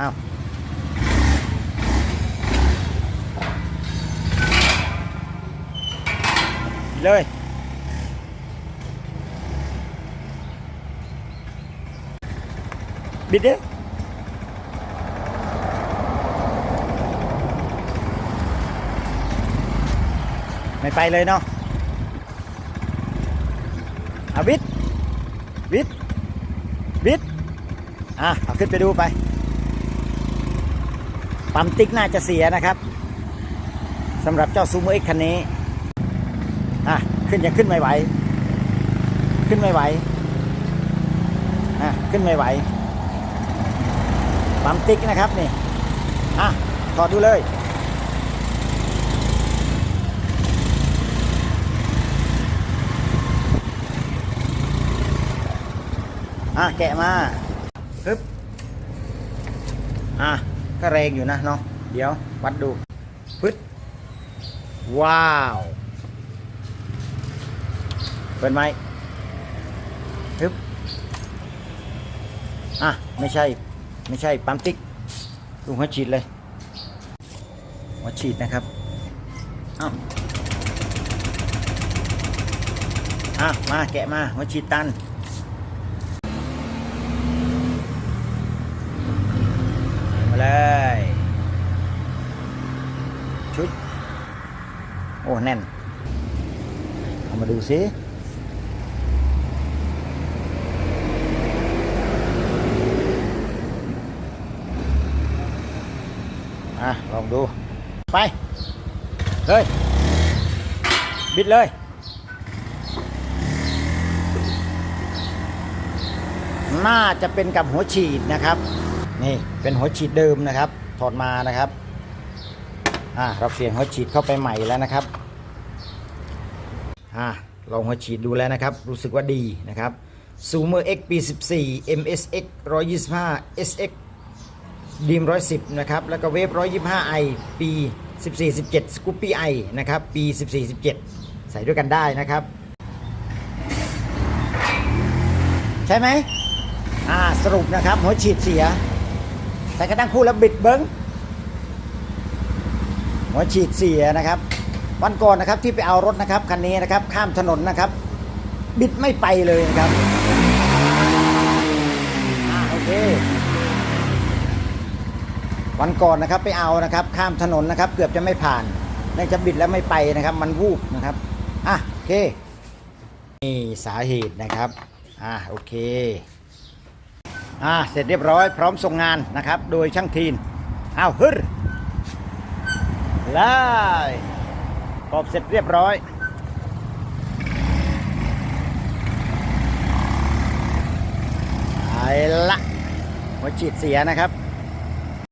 อ้าวเลยบิดเด้ไม่ไปเลยเนาะเอาบิดบิดบิดอะเอาขึ้นไปดูไป ปั๊มติ๊กน่าจะเสียนะครับสำหรับเจ้าซูโม่เอ็กคันนี้อะขึ้นยังขึ้นไม่ไหว ขึ้นไม่ไหวอะขึ้นไม่ไหวปั๊มติ๊กนะครับนี่อะถอดดูเลย อะแกะมาปึ๊บอะ ก็แรงอยู่นะเนาะเดี๋ยววัดดูปึ๊ดว้าว เปิดไหมปึ๊บอะ ไม่ใช่ ไม่ใช่ ปั๊มติ๊กดูหัวฉีดเลยหัวฉีดนะครับอ้าอะ มาแกะมาหัวฉีดตัน มาเลย ชุด โอ้ แน่น เอามาดูซิอะลองดู ไป เลย บิดเลยน่าจะเป็นกับหัวฉีดนะครับ นี่เป็นหัวฉีดเดิมนะครับ ถอดมานะครับ อ่าเราเปลี่ยนหัวฉีดเข้าไปใหม่แล้วนะครับ อ่าลองหัวฉีดดูแล้วนะครับ รู้สึกว่าดีนะครับ Zoomer X ปี 14 MSX 125 SX ดีม110 นะครับ แล้วก็เวฟ 125 i ปี 14 17 Scoopy i นะครับ ปี 14 17 ใส่ด้วยกันได้นะครับ ใช่ไหมอ่าสรุปนะครับ หัวฉีดเสีย ใส่กระตั้งคู่แล้วบิดเบิ้งหัวฉีดเสียนะครับ วันก่อนนะครับที่ไปเอารถนะครับคันนี้นะครับข้ามถนนนะครับ บิดไม่ไปเลยนะครับอโอเควันก่อนนะครับไปเอานะครับ ข้ามถนนนะครับ เกือบจะไม่ผ่านเนื่องจากบิดแล้วไม่ไปนะครับ มันวูบนะครับอะโอเคนี่สาเหตุนะครับอะโอเคอะเสร็จเรียบร้อย พร้อมส่งงานนะครับ โดยช่างทีนเอาฮึ่รเลย กรอบเสร็จเรียบร้อย ไปละหัวฉีดเสียนะครับ